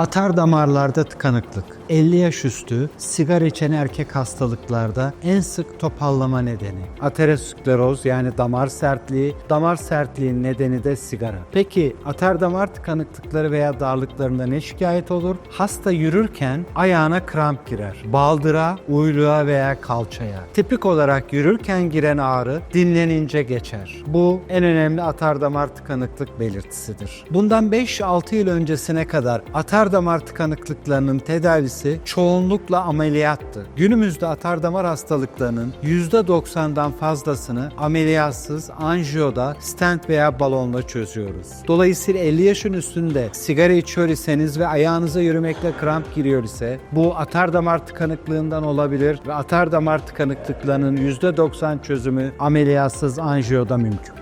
Atar damarlarda tıkanıklık. 50 yaş üstü sigara içen erkek hastalıklarda en sık topallama nedeni. Ateroskleroz yani damar sertliği. Damar sertliğinin nedeni de sigara. Peki atar damar tıkanıklıkları veya darlıklarında ne şikayet olur? Hasta yürürken ayağına kramp girer. Baldıra, uyluğa veya kalçaya. Tipik olarak yürürken giren ağrı dinlenince geçer. Bu en önemli atar damar tıkanıklık belirtisidir. Bundan 5-6 yıl öncesine kadar atar damar tıkanıklıklarının tedavisi çoğunlukla ameliyattı. Günümüzde atar damar hastalıklarının %90'dan fazlasını ameliyatsız anjiyoda stent veya balonla çözüyoruz. Dolayısıyla 50 yaşın üstünde sigara içiyor iseniz ve ayağınıza yürümekle kramp giriyor ise bu atar damar tıkanıklığından olabilir ve atar damar tıkanıklıklarının %90 çözümü ameliyatsız anjiyoda mümkün.